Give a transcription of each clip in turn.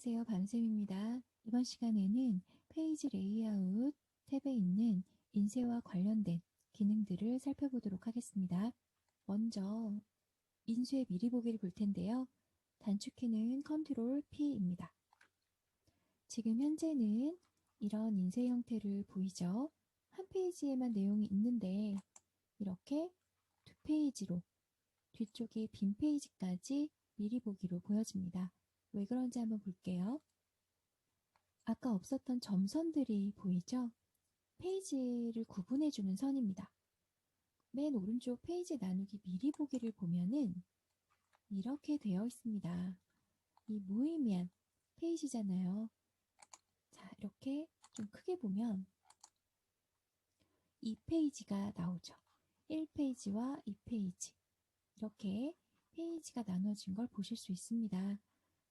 안녕하세요. 밤쌤입니다. 이번 시간에는 페이지 레이아웃 탭에 있는 인쇄와 관련된 기능들을 살펴보도록 하겠습니다. 먼저 인쇄 미리 보기를 볼 텐데요. 단축키는 컨트롤 P입니다. 지금 현재는 이런 인쇄 형태를 보이죠? 한 페이지에만 내용이 있는데 이렇게 두 페이지로 뒤쪽에 빈 페이지까지 미리 보기로 보여집니다. 왜 그런지 한번 볼게요. 아까 없었던 점선들이 보이죠? 페이지를 구분해주는 선입니다. 맨 오른쪽 페이지 나누기 미리 보기를 보면은 이렇게 되어 있습니다. 이 무의미한 페이지잖아요. 자, 이렇게 좀 크게 보면 2페이지가 나오죠. 1페이지와 2페이지. 이렇게 페이지가 나눠진 걸 보실 수 있습니다.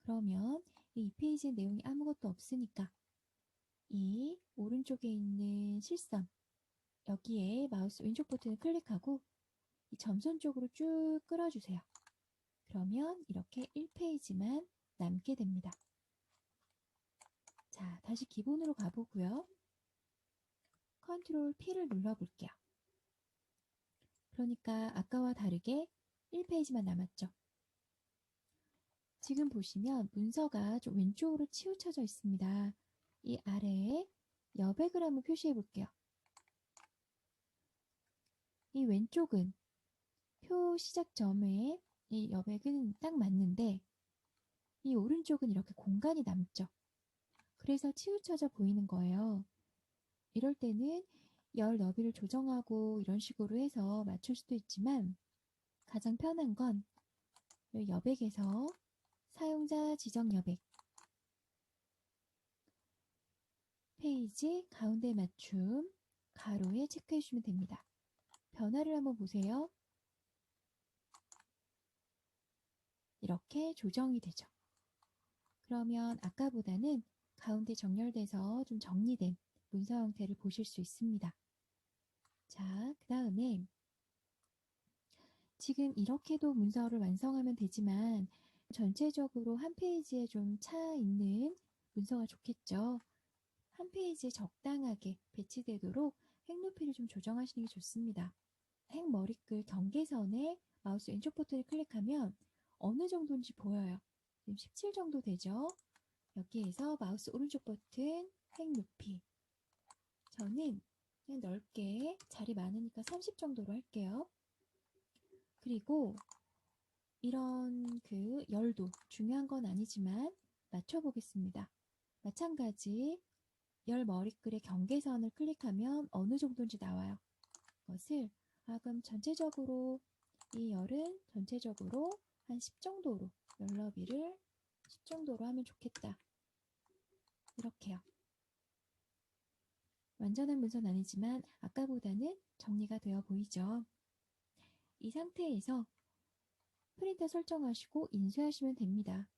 그러면 이 2페이지 내용이 아무것도 없으니까 이 오른쪽에 있는 실선 여기에 마우스 왼쪽 버튼을 클릭하고 이 점선 쪽으로 쭉 끌어주세요. 그러면 이렇게 1페이지만 남게 됩니다. 자, 다시 기본으로 가보고요. 컨트롤 P를 눌러볼게요. 그러니까 아까와 다르게 1페이지만 남았죠. 지금 보시면 문서가 좀 왼쪽으로 치우쳐져 있습니다. 이 아래에 여백을 한번 표시해 볼게요. 이 왼쪽은 표 시작점에 이 여백은 딱 맞는데 이 오른쪽은 이렇게 공간이 남죠. 그래서 치우쳐져 보이는 거예요. 이럴 때는 열 너비를 조정하고 이런 식으로 해서 맞출 수도 있지만 가장 편한 건 여백에서 사용자 지정 여백 페이지 가운데 맞춤 가로에 체크해 주시면 됩니다. 변화를 한번 보세요. 이렇게 조정이 되죠. 그러면 아까보다는 가운데 정렬돼서 좀 정리된 문서 형태를 보실 수 있습니다. 자, 그 다음에 지금 이렇게도 문서를 완성하면 되지만 전체적으로 한 페이지에 좀 차 있는 문서가 좋겠죠. 한 페이지에 적당하게 배치되도록 행 높이를 좀 조정하시는 게 좋습니다. 행 머리글 경계선에 마우스 왼쪽 버튼을 클릭하면 어느 정도인지 보여요. 지금 17 정도 되죠. 여기에서 마우스 오른쪽 버튼 행 높이 저는 넓게 자리 많으니까 30 정도로 할게요. 그리고 이런 그 열도 중요한 건 아니지만 맞춰보겠습니다. 마찬가지 열 머리글의 경계선을 클릭하면 어느 정도인지 나와요. 그것을 아 그럼 전체적으로 이 열은 전체적으로 한 10 정도로 열 너비를 10 정도로 하면 좋겠다. 이렇게요. 완전한 문서는 아니지만 아까보다는 정리가 되어 보이죠. 이 상태에서 프린터 설정하시고 인쇄하시면 됩니다.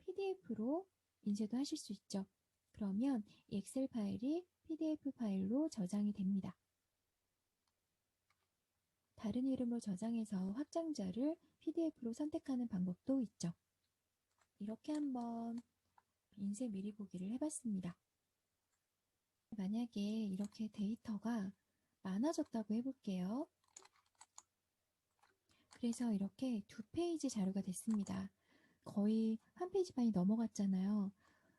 PDF로 인쇄도 하실 수 있죠. 그러면 이 엑셀 파일이 PDF 파일로 저장이 됩니다. 다른 이름으로 저장해서 확장자를 PDF로 선택하는 방법도 있죠. 이렇게 한번 인쇄 미리 보기를 해봤습니다. 만약에 이렇게 데이터가 많아졌다고 해볼게요. 그래서 이렇게 두 페이지 자료가 됐습니다. 거의 한 페이지 반이 넘어갔잖아요.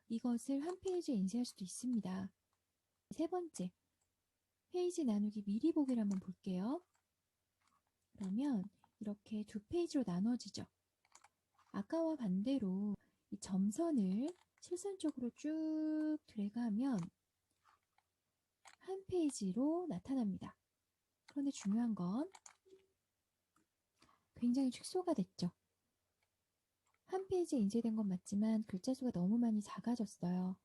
이것을 한 페이지에 인쇄할 수도 있습니다. 세 번째, 페이지 나누기 미리 보기를 한번 볼게요. 그러면 이렇게 두 페이지로 나눠지죠. 아까와 반대로 이 점선을 실선 쪽으로 쭉 드래그하면 한 페이지로 나타납니다. 그런데 중요한 건 굉장히 축소가 됐죠. 한 페이지에 인쇄된 건 맞지만 글자 수가 너무 많이 작아졌어요.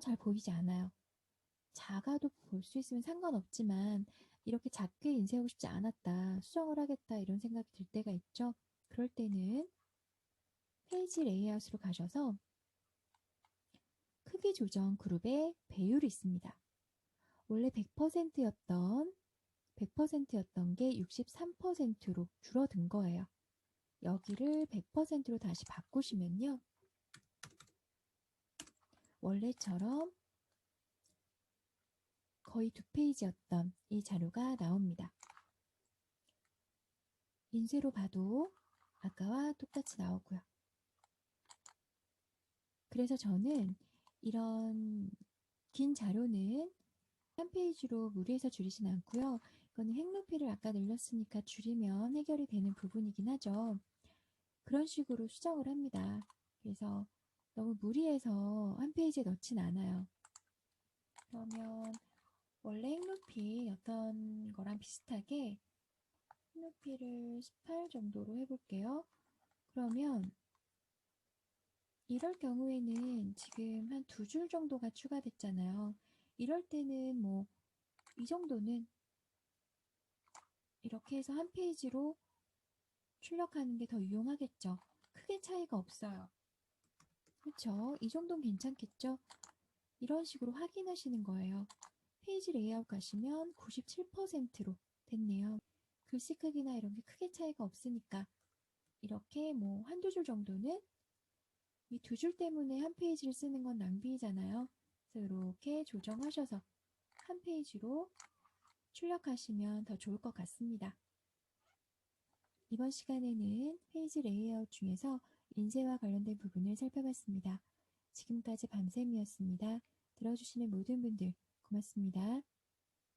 잘 보이지 않아요. 작아도 볼 수 있으면 상관없지만 이렇게 작게 인쇄하고 싶지 않았다, 수정을 하겠다 이런 생각이 들 때가 있죠. 그럴 때는 페이지 레이아웃으로 가셔서 크기 조정 그룹에 배율이 있습니다. 원래 100%였던 100%였던 게 63%로 줄어든 거예요. 여기를 100%로 다시 바꾸시면요. 원래처럼 거의 두 페이지였던 이 자료가 나옵니다. 인쇄로 봐도 아까와 똑같이 나오고요. 그래서 저는 이런 긴 자료는 한 페이지로 무리해서 줄이진 않고요. 이거는 행 높이를 아까 늘렸으니까 줄이면 해결이 되는 부분이긴 하죠. 그런 식으로 수정을 합니다. 그래서 너무 무리해서 한 페이지에 넣진 않아요. 그러면 원래 행 높이 어떤 거랑 비슷하게 행 높이를 18 정도로 해볼게요. 그러면 이럴 경우에는 지금 한 두 줄 정도가 추가됐잖아요. 이럴 때는 뭐 이 정도는 이렇게 해서 한 페이지로 출력하는 게 더 유용하겠죠. 크게 차이가 없어요. 그렇죠? 이 정도는 괜찮겠죠? 이런 식으로 확인하시는 거예요. 페이지 레이아웃 가시면 97%로 됐네요. 글씨 크기나 이런 게 크게 차이가 없으니까 이렇게 뭐 한두 줄 정도는 이 두 줄 때문에 한 페이지를 쓰는 건 낭비잖아요. 그래서 이렇게 조정하셔서 한 페이지로 출력하시면 더 좋을 것 같습니다. 이번 시간에는 페이지 레이아웃 중에서 인쇄와 관련된 부분을 살펴봤습니다. 지금까지 밤샘이었습니다. 들어주시는 모든 분들 고맙습니다.